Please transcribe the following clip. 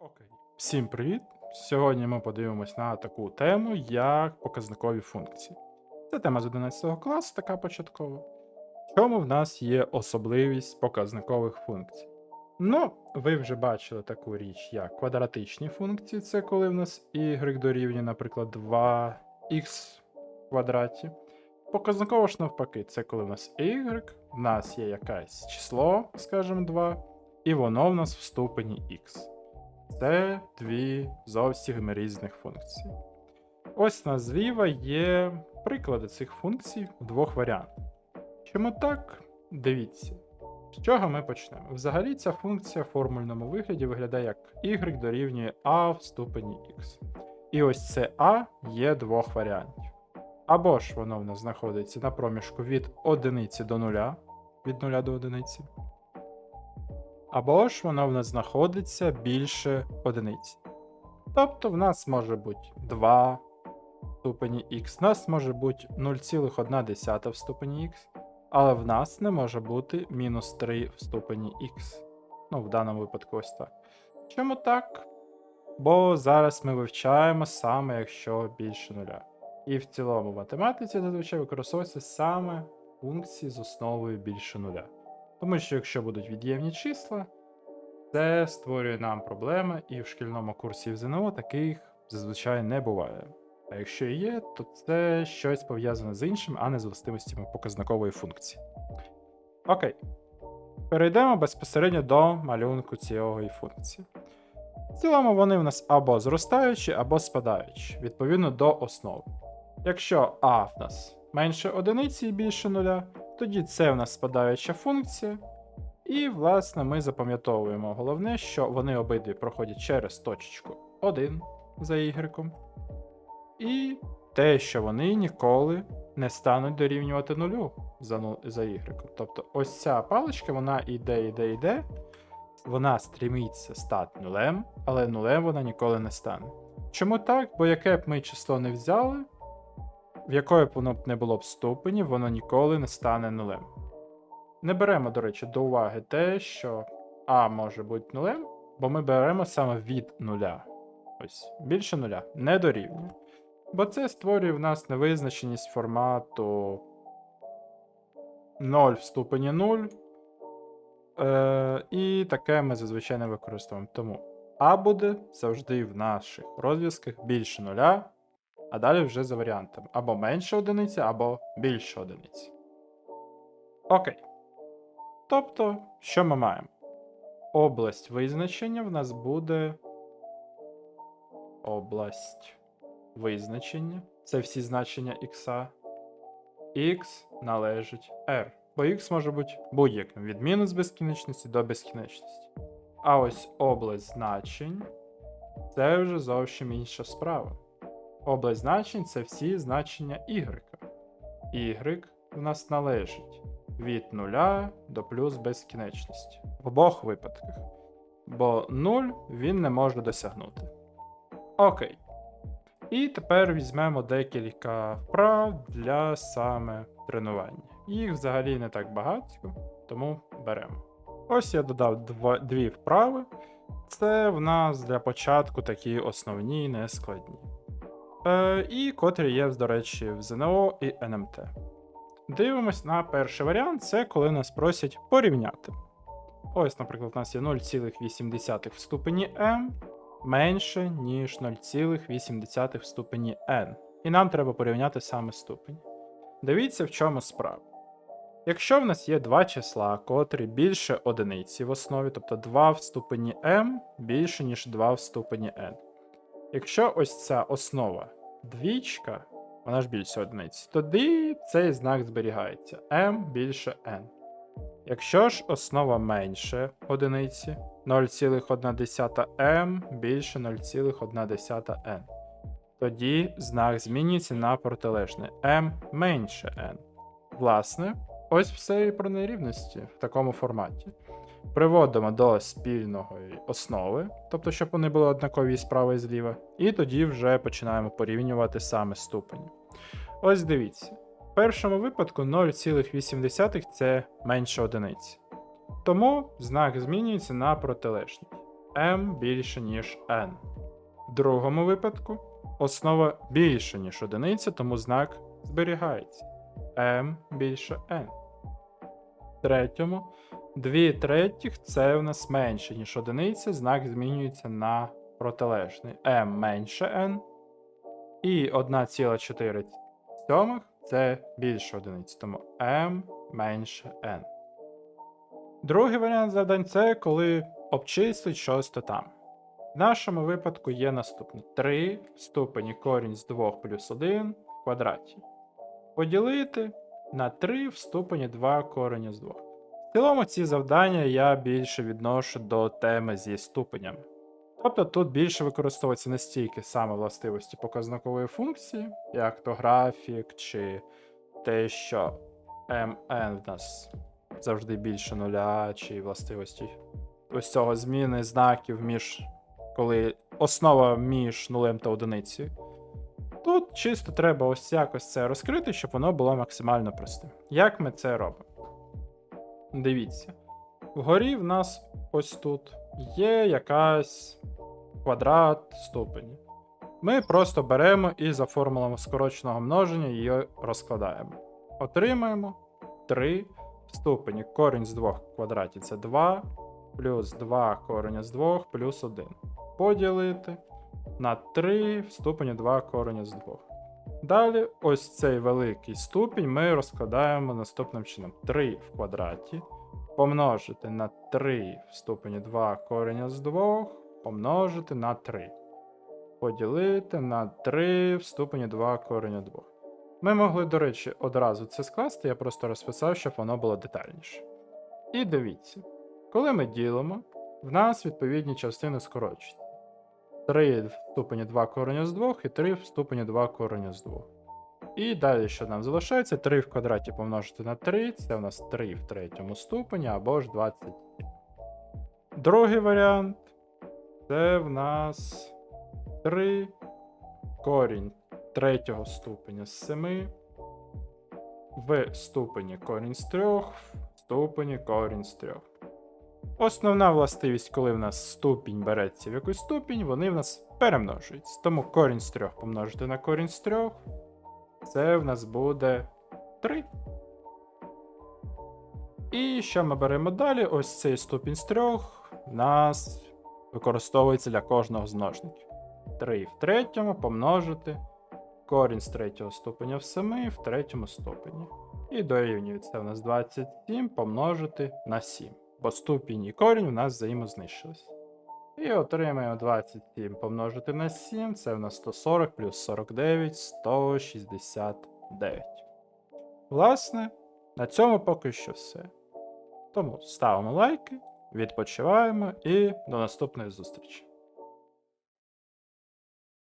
Окей. Всім привіт! Сьогодні ми подивимось на таку тему, як показникові функції. Це тема з 11 класу, така початкова. В чому в нас є особливість показникових функцій? Ну, ви вже бачили таку річ, як квадратичні функції, це коли в нас y дорівнює, наприклад, 2х в квадраті. Показниково ж навпаки, це коли в нас y, в нас є якесь число, скажімо 2, і воно в нас в ступені x. Це дві зовсім різних функцій. Ось на зліва є приклади цих функцій в двох варіантах. Чому так? Дивіться. З чого ми почнемо? Взагалі ця функція в формульному вигляді виглядає як y дорівнює a в ступені x. І ось це a є двох варіантів. Або ж воно в нас знаходиться на проміжку від 1 до 0, від 0 до 1. Або ж воно в нас знаходиться більше одиниці. Тобто в нас може бути 2 в ступені х, в нас може бути 0,1 в ступені х, але в нас не може бути мінус 3 в ступені х. Ну, в даному випадку ось так. Чому так? Бо зараз ми вивчаємо саме якщо більше нуля. І в цілому в математиці зазвичай використовуються саме функції з основою більше нуля. Тому що якщо будуть від'ємні числа, це створює нам проблеми, і в шкільному курсі в ЗНО таких зазвичай не буває. А якщо і є, то це щось пов'язане з іншим, а не з властивостями показникової функції. Окей. Перейдемо безпосередньо до малюнку цієї функції. В цілому вони в нас або зростаючі, або спадаючі, відповідно до основи. Якщо а в нас менше одиниці і більше нуля, тоді це в нас спадаюча функція. І, власне, ми запам'ятовуємо головне, що вони обидві проходять через точечку 1 за y. І те, що вони ніколи не стануть дорівнювати нулю за, ну, за y. Тобто ось ця паличка, вона йде, йде, йде, вона стрімиться стати нулем, але нулем вона ніколи не стане. Чому так? Бо яке б ми число не взяли, в якої б воно не було б ступені, воно ніколи не стане нулем. Не беремо, до речі, до уваги те, що А може бути нулем, бо ми беремо саме від нуля. Ось, більше нуля не дорівнює. Бо це створює в нас невизначеність формату 0 в ступені 0. Е, і таке ми зазвичай не використовуємо. Тому А буде завжди в наших розв'язках більше нуля, а далі вже за варіантами. Або менше одиниці, або більше одиниці. Окей. Тобто, що ми маємо? Область визначення в нас буде. Область визначення. Це всі значення х. Х належить R. Бо х може бути будь-яким від мінус безкінечності до безкінечності. А ось область значень це вже зовсім інша справа. Область значень це всі значення y. Y в нас належить від 0 до плюс безкінечності. В обох випадках. Бо 0 він не може досягнути. Окей. І тепер візьмемо декілька вправ для саме тренування. Їх взагалі не так багато, тому беремо. Ось я додав дво- дві вправи. Це в нас для початку такі основні, нескладні. Е, і котрі є, до речі, в ЗНО і НМТ. Дивимось на перший варіант це коли нас просять порівняти. Ось, наприклад, у нас є 0,8 в ступені m менше, ніж 0,8 в ступені n. І нам треба порівняти саме ступені. Дивіться, в чому справа. Якщо в нас є два числа, котрі більше одиниці в основі, тобто 2 в ступені m більше, ніж 2 в ступені n. Якщо ось ця основа двічка, вона ж більше одиниці, тоді цей знак зберігається m більше n. Якщо ж основа менше одиниці 0,1m більше 0,1n, тоді знак змінюється на протилежне m менше n. Власне, ось все і про нерівності в такому форматі. Приводимо до спільної основи, тобто, щоб вони були однакові справа і зліва, і тоді вже починаємо порівнювати саме ступені. Ось дивіться. В першому випадку 0,8 це менше одиниці. Тому знак змінюється на протилежний. m більше, ніж n. В другому випадку основа більше, ніж одиниця, тому знак зберігається. m більше n. Третьому 2 третіх це в нас менше, ніж одиниця, знак змінюється на протилежний. m менше n. І 1,4 сьомих це більше одиниць, тому m менше n. Другий варіант завдань це коли обчислить щось то там. В нашому випадку є наступне: 3 в ступені корінь з 2 плюс 1 в квадраті. Поділити на 3 в ступені 2 кореня з 2. В цілому ці завдання я більше відношу до теми зі ступенями. Тобто тут більше використовується не стільки саме властивості показникової функції, як то графік, чи те, що mn в нас завжди більше нуля, чи властивості ось цього зміни знаків між коли основа між нулем та одиницею. Тут чисто треба ось якось це розкрити, щоб воно було максимально простим. Як ми це робимо? Дивіться. Вгорі в нас ось тут є якась квадрат ступені. Ми просто беремо і за формулами скороченого множення її розкладаємо. Отримаємо 3 в ступені корінь з 2 в квадраті це 2, плюс 2 корення з 2 плюс 1. Поділити на 3 в ступені 2 корення з 2. Далі, ось цей великий ступінь ми розкладаємо наступним чином: 3 в квадраті помножити на 3 в ступені 2 корення з 2, помножити на 3. Поділити на 3 в ступені 2 корення 2. Ми могли, до речі, одразу це скласти, я просто розписав, щоб воно було детальніше. І дивіться, коли ми ділимо, в нас відповідні частини скорочуються. 3 в ступені 2 корення з 2 і 3 в ступені 2 корення з 2. І далі, що нам залишається, 3 в квадраті помножити на 3, це у нас 3 в третьому ступені або ж 20. Другий варіант це в нас 3 корінь третього ступеня з 7 в ступені корінь з 3 в ступені корінь з 3. Основна властивість, коли в нас ступінь береться в якусь ступінь, вони в нас перемножуються. Тому корінь з 3 помножити на корінь з 3, це в нас буде 3. І що ми беремо далі? Ось цей ступінь з 3 в нас використовується для кожного з множників. 3 в третьому помножити корінь з третього ступеня в 7 в третьому ступені. І дорівнюється в нас 27 помножити на 7. Бо ступінь і корінь у нас взаємознищились. І отримаємо 27 помножити на 7, це в нас 140 плюс 49, 169. Власне, на цьому поки що все. Тому ставимо лайки, відпочиваємо і до наступної зустрічі.